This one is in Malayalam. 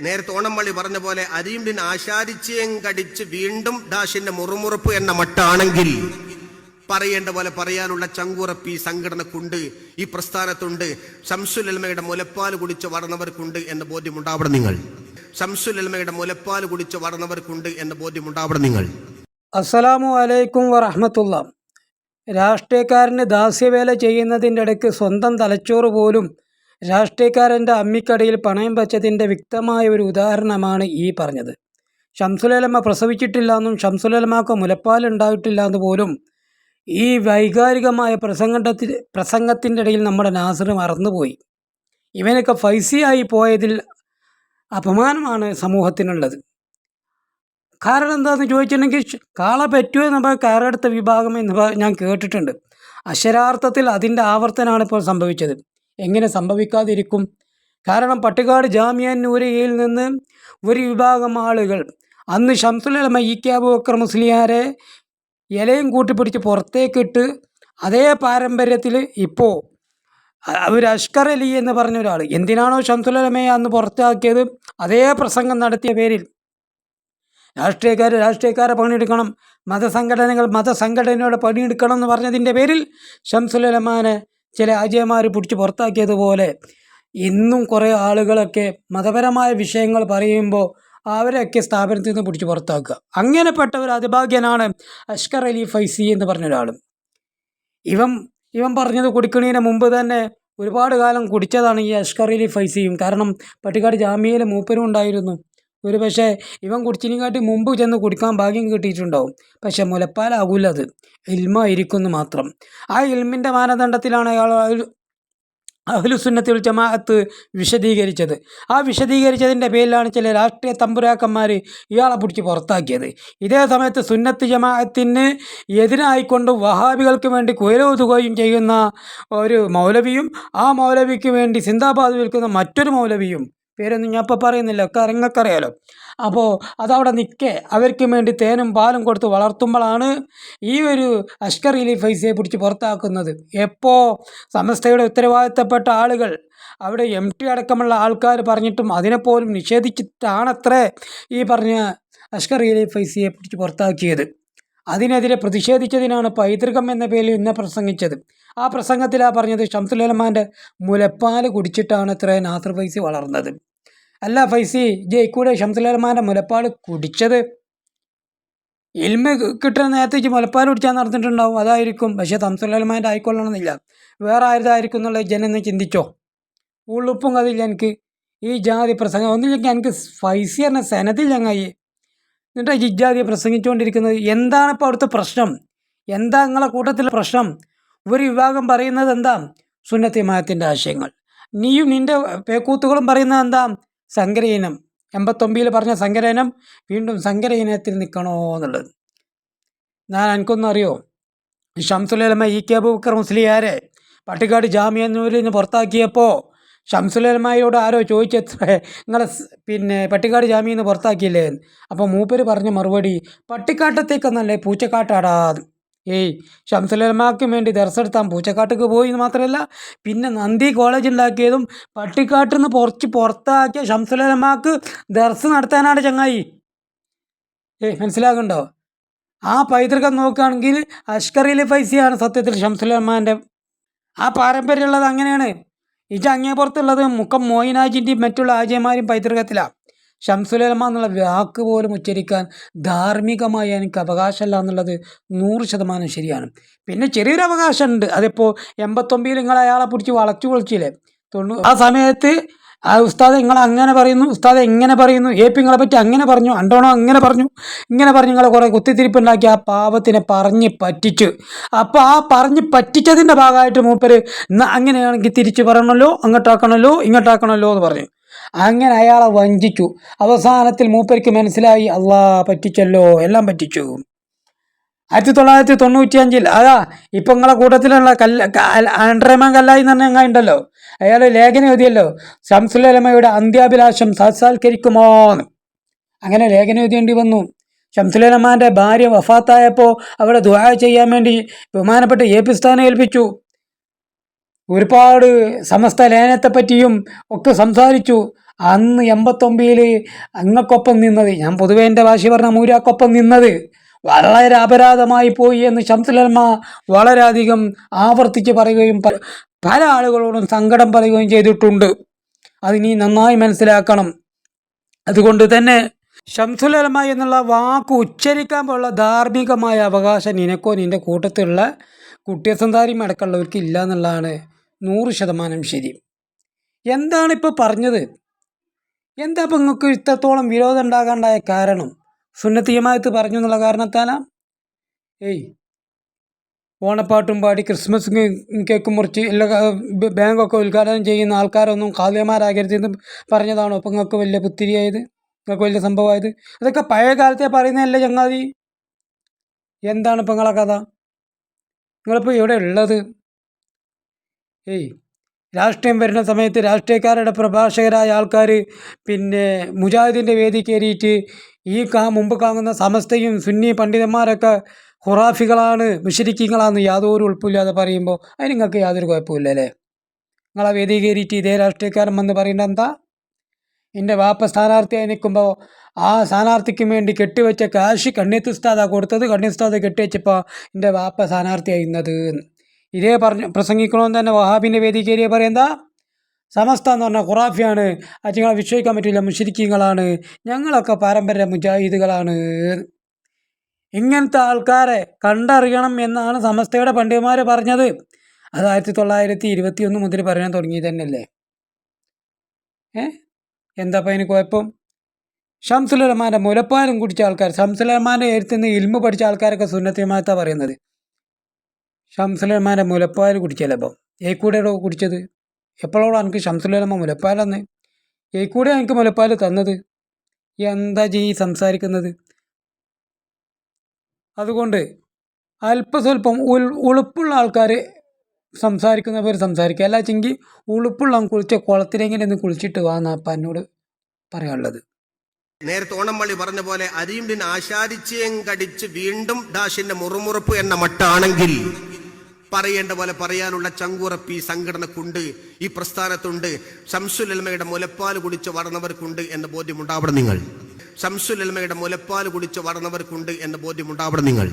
നേരത്തെ ഓണംപള്ളി പറഞ്ഞ പോലെ അരിയുണ്ടിന് ആശാരിച്ചയും കടിച്ച് വീണ്ടും ഡാഷിന്റെ മുറുമുറുപ്പ് എന്ന മട്ടാണെങ്കിൽ പറയേണ്ട പോലെ പറയാനുള്ള ചങ്കുറപ്പ് ഈ സംഘടനക്കുണ്ട് ഈ പ്രസ്ഥാനത്തുണ്ട്. ശംസുലൽമയുടെ മുലപ്പാൽ കുടിച്ച് വളർന്നവർക്കുണ്ട് എന്ന ബോധ്യമുണ്ടാവണം നിങ്ങൾ. ശംസുലൽമയുടെ മുലപ്പാൽ കുടിച്ച് വളർന്നവർക്കുണ്ട് എന്ന ബോധ്യമുണ്ടാവണം നിങ്ങൾ. അസ്സലാമു അലൈക്കും വറഹമത്തുള്ള. രാഷ്ട്രീയക്കാരന് ദാസ്യവേല ചെയ്യുന്നതിന്റെ ഇടയ്ക്ക് സ്വന്തം തലച്ചോറ് പോലും രാഷ്ട്രീയക്കാരന്റെ അമ്മിക്കടയിൽ പണയം വച്ചതിന്റെ വ്യക്തമായ ഒരു ഉദാഹരണമാണ് ഈ പറഞ്ഞത്. ഷംസുലലമ പ്രസവിച്ചിട്ടില്ല എന്നും മുലപ്പാൽ ഉണ്ടായിട്ടില്ല എന്ന് പോലും ഈ വൈകാരികമായ പ്രസംഗത്തിൽ പ്രസംഗത്തിന്റെ ഇടയിൽ നമ്മുടെ നാസർ മറന്നുപോയി. ഇവനൊക്കെ ഫൈസിയായി പോയതിൽ അപമാനമാണ് സമൂഹത്തിനുള്ളത്. കാരണം എന്താണെന്ന് ചോദിച്ചിട്ടുണ്ടെങ്കിൽ കാള പറ്റുമോ എന്ന് കയറെടുത്ത വിഭാഗം എന്ന് ഞാൻ കേട്ടിട്ടുണ്ട്. അക്ഷരാർത്ഥത്തിൽ അതിന്റെ ആവർത്തനമാണ് ഇപ്പോൾ സംഭവിച്ചത്. എങ്ങനെ സംഭവിക്കാതിരിക്കും? കാരണം പട്ടിക്കാട് ജാമ്യ നൂരയിൽ നിന്ന് ഒരു വിഭാഗം ആളുകൾ അന്ന് ഷംസുലമ ഇ മുസ്ലിയാരെ ഇലയും കൂട്ടിപ്പിടിച്ച് പുറത്തേക്കിട്ട് അതേ പാരമ്പര്യത്തിൽ ഇപ്പോൾ ഒരു അഷ്കർ അലി എന്ന് പറഞ്ഞ ഒരാൾ. എന്തിനാണോ ഷംസുലമയെ അന്ന് പുറത്താക്കിയത്? അതേ പ്രസംഗം നടത്തിയ പേരിൽ. രാഷ്ട്രീയക്കാർ രാഷ്ട്രീയക്കാരെ പണിയെടുക്കണം. മതസംഘടനകൾ മതസംഘടനയുടെ പണിയെടുക്കണം എന്ന് പറഞ്ഞതിന്റെ പേരിൽ ഷംസുലമാനെ ചില ആചാര്യമാർ പിടിച്ച് പുറത്താക്കിയതുപോലെ ഇന്നും കുറേ ആളുകളൊക്കെ മതപരമായ വിഷയങ്ങൾ പറയുമ്പോൾ അവരെയൊക്കെ സ്ഥാപനത്തിൽ നിന്ന് പിടിച്ച് പുറത്താക്കുക. അങ്ങനെപ്പെട്ട ഒരു അതിഭാഗ്യനാണ് അഷ്കർ അലി ഫൈസി എന്ന് പറഞ്ഞ ഒരാൾ ഇവൻ ഇവൻ പറഞ്ഞത് കുടിക്കണീന് മുമ്പ് തന്നെ ഒരുപാട് കാലം കുടിച്ചതാണ് ഈ അഷ്കർ അലി ഫൈസിയും. കാരണം പട്ടിക്കാട് ജാമ്യയിലെ മൂപ്പരും ഉണ്ടായിരുന്നു. ഒരു പക്ഷേ ഇവൻ കുടിച്ചിനെക്കാട്ടി മുമ്പ് ചെന്ന് കുടിക്കാൻ ഭാഗ്യം കിട്ടിയിട്ടുണ്ടാവും. പക്ഷെ മുലപ്പാലാകൂല അത് ഇൽമായിരിക്കുന്നു മാത്രം. ആ ഇൽമിന്റെ മാനദണ്ഡത്തിലാണ് അയാൾ അഹ്ലുസുന്നത്തിൽ ജമാഅത്ത് വിശദീകരിച്ചത്. ആ വിശദീകരിച്ചതിന്റെ പേരിലാണ് ചില രാഷ്ട്രീയ തമ്പുരാക്കന്മാർ ഇയാളെ പിടിച്ച് പുറത്താക്കിയത്. ഇതേ സമയത്ത് സുന്നത്ത് ജമാഅത്തിന് എതിരായിക്കൊണ്ട് വഹാബികൾക്ക് വേണ്ടി കുയലോതുകയും ചെയ്യുന്ന ഒരു മൗലവിയും ആ മൗലവിക്ക് വേണ്ടി സിന്ദാബാദ് വിൽക്കുന്ന മറ്റൊരു മൗലവിയും പേരൊന്നും ഞാൻ ഇപ്പോൾ പറയുന്നില്ല. കറങ്ങക്കറിയാലോ അപ്പോൾ അതവിടെ നിൽക്കെ. അവർക്ക് വേണ്ടി തേനും പാലും കൊടുത്ത് വളർത്തുമ്പോഴാണ് ഈ ഒരു അഷ്കർ അലി ഫൈസയെ പിടിച്ച് പുറത്താക്കുന്നത്. എപ്പോൾ സമസ്തയുടെ ഉത്തരവാദിത്തപ്പെട്ട ആളുകൾ അവിടെ എം ടി അടക്കമുള്ള ആൾക്കാർ പറഞ്ഞിട്ടും അതിനെപ്പോലും നിഷേധിച്ചിട്ടാണത്രേ ഈ പറഞ്ഞ അഷ്കർ അലി ഫൈസിയെ പിടിച്ച് പുറത്താക്കിയത്. അതിനെതിരെ പ്രതിഷേധിച്ചതിനാണ് പൈതൃകം എന്ന പേരിൽ ഇന്ന് പ്രസംഗിച്ചത്. ആ പ്രസംഗത്തിലാ പറഞ്ഞത് ഷംസുലമാന്റെ മുലപ്പാൽ കുടിച്ചിട്ടാണ് ഇത്ര നാസർ ഫൈസി വളർന്നത്. അല്ല ഫൈസി ജയിക്കൂടെ ഷംസുലമാന്റെ മുലപ്പാട് കുടിച്ചത്. ഇൽമ കിട്ടുന്ന നേരത്തേക്ക് മുലപ്പാൽ കുടിച്ചാൽ നടന്നിട്ടുണ്ടാവും അതായിരിക്കും. പക്ഷേ തംസുലമാന്റെ ആയിക്കൊള്ളണമെന്നില്ല. വേറെ ആരുതായിരിക്കും എന്നുള്ള ജനം ഒന്ന് ചിന്തിച്ചോ? ഉള്ളുപ്പും കഥയില്ല എനിക്ക്. ഈ ജാതി പ്രസംഗം ഒന്നില്ലെങ്കിൽ എനിക്ക് ഫൈസി എന്ന സനത്തിൽ ചങ്ങായി എന്നിട്ട് ജിജാതിയെ പ്രസംഗിച്ചുകൊണ്ടിരിക്കുന്നത് എന്താണ് ഇപ്പോൾ അവിടുത്തെ പ്രശ്നം? എന്താ നിങ്ങളെ കൂട്ടത്തിലെ പ്രശ്നം? ഒരു വിഭാഗം പറയുന്നത് എന്താ? സുന്നത്തിമായത്തിന്റെ ആശയങ്ങൾ. നീയും നിന്റെ പേക്കൂത്തുകളും പറയുന്നത് എന്താ? സങ്കരയിനം. എൺപത്തൊമ്പതിൽ പറഞ്ഞ സങ്കരയിനം വീണ്ടും സങ്കരയിനത്തിൽ നിൽക്കണോ എന്നുള്ളത്. ഞാൻ എനിക്കൊന്നും അറിയോ? ഷംസുലമ ഇ കെ അബൂബക്കർ മുസ്ലിയാരെ പട്ടിക്കാട് ജാമ്യന്നൂരിൽ നിന്ന് പുറത്താക്കിയപ്പോൾ ഷംസുലമയോട് ആരോ ചോദിച്ചത്രേ നിങ്ങളെ പിന്നെ പട്ടിക്കാട് ജാമ്യം നിന്ന് പുറത്താക്കിയില്ലേ അപ്പോൾ മൂപ്പര് പറഞ്ഞ മറുപടി പട്ടിക്കാട്ടത്തേക്കെന്നല്ലേ പൂച്ചക്കാട്ടാടാ ഏയ് ഷംസുലമാക്ക് വേണ്ടി ദർസെടുത്താൻ പൂച്ചക്കാട്ടേക്ക് പോയി എന്ന് മാത്രമല്ല പിന്നെ നന്ദി കോളേജ് ഉണ്ടാക്കിയതും പട്ടിക്കാട്ടിൽ നിന്ന് പുറച്ച് പുറത്താക്കിയ ഷംസുലമാക്ക് ദർസ് നടത്താനാണ് ചങ്ങായി. ഏയ് മനസ്സിലാകുന്നുണ്ടോ? ആ പൈതൃകം നോക്കുകയാണെങ്കിൽ അഷ്കറിലെ പൈസയാണ് സത്യത്തിൽ ഷംസുലമാന്റെ ആ പാരമ്പര്യമുള്ളത് അങ്ങനെയാണ്. ഇത് അങ്ങേ പുറത്തുള്ളത് മുക്കം മോയിനാജിന്റെയും മറ്റുള്ള ആജയമാരും പൈതൃകത്തിലാണ് ഷംസുലമ എന്നുള്ള വാക്ക് പോലും ഉച്ചരിക്കാൻ ധാർമ്മികമായി എനിക്ക് അവകാശമല്ല എന്നുള്ളത് നൂറ് ശതമാനം ശരിയാണ്. പിന്നെ ചെറിയൊരു അവകാശമുണ്ട്. അതിപ്പോൾ എൺപത്തൊമ്പതിൽ നിങ്ങൾ അയാളെ പിടിച്ച് വളച്ചു പൊളിച്ചില്ലേ? തൊണ്ണൂ ആ സമയത്ത് ആ ഉസ്താദ് നിങ്ങൾ അങ്ങനെ പറയുന്നു ഉസ്താദ് എങ്ങനെ പറയുന്നു എ പി നിങ്ങളെ പറ്റി അങ്ങനെ പറഞ്ഞു അണ്ടോണോ അങ്ങനെ പറഞ്ഞു ഇങ്ങനെ പറഞ്ഞു നിങ്ങളെ കുറേ കുത്തിത്തിരിപ്പുണ്ടാക്കി ആ പാവത്തിനെ പറഞ്ഞ് പറ്റിച്ചു. അപ്പോൾ ആ പറഞ്ഞ് പറ്റിച്ചതിന്റെ ഭാഗമായിട്ട് മൂപ്പര് "എന്നാ അങ്ങനെയാണെങ്കിൽ തിരിച്ച് പറയണമല്ലോ അങ്ങോട്ടാക്കണമല്ലോ ഇങ്ങോട്ടാക്കണമല്ലോ എന്ന് പറഞ്ഞു. അങ്ങനെ അയാളെ വഞ്ചിച്ചു. അവസാനത്തിൽ മൂപ്പരിക്ക് മനസ്സിലായി അള്ളാ പറ്റിച്ചല്ലോ എല്ലാം പറ്റിച്ചു. ആയിരത്തി തൊള്ളായിരത്തി തൊണ്ണൂറ്റി അഞ്ചിൽ അതാ ഇപ്പം നിങ്ങളെ കൂട്ടത്തിലുള്ള കല്ല ആൻഡ്രേമാൻ കല്ലായി എന്ന് പറഞ്ഞാൽ ഉണ്ടല്ലോ അയാൾ ലേഖനം എഴുതിയല്ലോ ഷംസുലമയുടെ അന്ത്യാഭിലാഷം സാക്ഷാത്കരിക്കുമോ അങ്ങനെ ലേഖനം എഴുതേണ്ടി വന്നു. ഷംസുലമാന്റെ ഭാര്യ വഫാത്തായപ്പോൾ അവിടെ ദുആ ചെയ്യാൻ വേണ്ടി ബഹുമാനപ്പെട്ട എ പി സ്ഥാനം ഏൽപ്പിച്ചു. ഒരുപാട് സമസ്ത ലേനത്തെപ്പറ്റിയും ഒക്കെ സംസാരിച്ചു. അന്ന് എൺപത്തൊമ്പതിൽ അങ്ങക്കൊപ്പം നിന്നത് ഞാൻ പൊതുവേ എന്റെ ഭാഷ പറഞ്ഞ മൂരാക്കൊപ്പം നിന്നത് വളരെ അപരാധമായി പോയി എന്ന് ശംസലമ്മ വളരെയധികം ആവർത്തിച്ച് പറയുകയും പല ആളുകളോടും സങ്കടം പറയുകയും ചെയ്തിട്ടുണ്ട്. അതിനി നന്നായി മനസ്സിലാക്കണം. അതുകൊണ്ട് തന്നെ ശംസുലമ്മ എന്നുള്ള വാക്ക് ഉച്ചരിക്കാൻ പോലുള്ള ധാർമ്മികമായ അവകാശം നിനക്കോ നിന്റെ കൂട്ടത്തിലുള്ള കുട്ടിയസന്താരിയും അടക്കമുള്ളവർക്ക് ഇല്ല എന്നുള്ളതാണ്. നൂറ് ശതമാനം ശരി. എന്താണ് ഇപ്പോൾ പറഞ്ഞത്? എന്താ ഇപ്പം നിങ്ങൾക്ക് ഇത്രത്തോളം വിരോധം ഉണ്ടാകാണ്ടായ കാരണം? സുന്നത്തീയമായിട്ട് പറഞ്ഞു എന്നുള്ള കാരണത്താലാ? ഏയ് ഓണപ്പാട്ടും പാടി ക്രിസ്മസ് കേക്കും മുറിച്ച് എല്ലാ ബാങ്കൊക്കെ ഉദ്ഘാടനം ചെയ്യുന്ന ആൾക്കാരൊന്നും കാവ്യമാരാകരുത് എന്ന് പറഞ്ഞതാണോ അപ്പം നിങ്ങൾക്ക് വലിയ പുത്തിരിയായത് നിങ്ങൾക്ക് വലിയ സംഭവമായത്? അതൊക്കെ പഴയ കാലത്തെ പറയുന്നതല്ലേ ചങ്ങാതി? എന്താണ് ഇപ്പം നിങ്ങളെ കഥ? നിങ്ങളിപ്പോൾ എവിടെ ഉള്ളത്? ഏയ് രാഷ്ട്രീയം വരുന്ന സമയത്ത് രാഷ്ട്രീയക്കാരുടെ പ്രഭാഷകരായ ആൾക്കാർ പിന്നെ മുജാഹിദിന്റെ വേദി കയറിയിട്ട് ഈ കാ മുമ്പ് കാണുന്ന സമസ്തയും സുന്നി പണ്ഡിതന്മാരൊക്കെ ഖുറാഫികളാണ് മുഷരിക്കീങ്ങളാന്ന് യാതൊരു ഉൾപ്പില്ലാതെ പറയുമ്പോൾ അതിന് നിങ്ങൾക്ക് യാതൊരു കുഴപ്പമില്ല അല്ലേ നിങ്ങളെ വേദി കയറിയിട്ട് ഇതേ രാഷ്ട്രീയക്കാരൻ വന്ന് പറയേണ്ട എന്താ? എന്റെ വാപ്പ സ്ഥാനാർത്ഥിയായി നിൽക്കുമ്പോൾ ആ സ്ഥാനാർത്ഥിക്ക് വേണ്ടി കെട്ടിവെച്ച കാശ് കണ്ണിത്തുസ്താദ കൊടുത്തത്. കണ്ണിത്തുസ്താദ കെട്ടിവെച്ചപ്പോൾ എന്റെ വാപ്പ സ്ഥാനാർത്ഥിയായിരുന്നത് ഇതേ പറഞ്ഞ് പ്രസംഗിക്കണമെന്ന് തന്നെ വഹാബിന്റെ വേദി കയറിയ പറയുന്ന സമസ്ത എന്ന് പറഞ്ഞാൽ ഖുറാഫിയാണ്. അത് നിങ്ങളെ വിശ്വസിക്കാൻ പറ്റില്ല മുഷിരിക്കങ്ങളാണ് ഞങ്ങളൊക്കെ പാരമ്പര്യ മുജാഹിദുകളാണ്. ഇങ്ങനത്തെ ആൾക്കാരെ കണ്ടറിയണം എന്നാണ് സമസ്തയുടെ പണ്ഡിതന്മാർ പറഞ്ഞത്. അത് ആയിരത്തി തൊള്ളായിരത്തി ഇരുപത്തി ഒന്ന് മുതൽ പറയാൻ തുടങ്ങി തന്നെയല്ലേ? ഏ? എന്താ അപ്പം അതിന് കുഴപ്പം? ഷംസുലമാന്റെ മുലപ്പാലും കുടിച്ച ആൾക്കാർ ഷംസുലമാന്റെ എഴുത്തുനിന്ന് ഇൽമ പഠിച്ച ആൾക്കാരൊക്കെ സുന്നത്തിയമാത്ത പറയുന്നത്. ഷംസുലമാന്റെ മുലപ്പാൽ കുടിക്കല്ലേ അപ്പം? ഏക്കൂടെയോ കുടിച്ചത്? എപ്പോഴോടാ എനിക്ക് ഷംസുലമ മുലപ്പാലെന്ന് ഏക്കൂടെ എനിക്ക് മുലപ്പാൽ തന്നത്? എന്താ ജീ സംസാരിക്കുന്നത്? അതുകൊണ്ട് അല്പസ്വല്പം ഉൾ ഉളുപ്പുള്ള ആൾക്കാർ സംസാരിക്കുന്നവർ സംസാരിക്കുക. അല്ല ചെങ്കിൽ ഉളുപ്പുള്ള കുളിച്ച കുളത്തിലെങ്ങനെ ഒന്ന് കുളിച്ചിട്ട് വാ എന്നാ എന്നോട് പറയാനുള്ളത്. നേരത്തെ ഓണംപള്ളി പറഞ്ഞ പോലെ അരിയുണ്ടിന് ആശാരിച്ചയും കടിച്ച് വീണ്ടും ഡാഷിന്റെ മുറുമുറുപ്പ് എന്ന മട്ടാണെങ്കിൽ പറയേണ്ട പോലെ പറയാനുള്ള ചങ്കുറപ്പ് ഈ സംഘടനക്കുണ്ട് ഈ പ്രസ്ഥാനത്തുണ്ട്. ശംസുലമയുടെ മുലപ്പാൽ കുടിച്ച് വളർന്നവർക്കുണ്ട് എന്ന ബോധ്യമുണ്ടാവണം നിങ്ങൾ. ശംസുലമയുടെ മുലപ്പാൽ കുടിച്ച് വളർന്നവർക്കുണ്ട് എന്ന ബോധ്യമുണ്ടാവണം നിങ്ങൾ.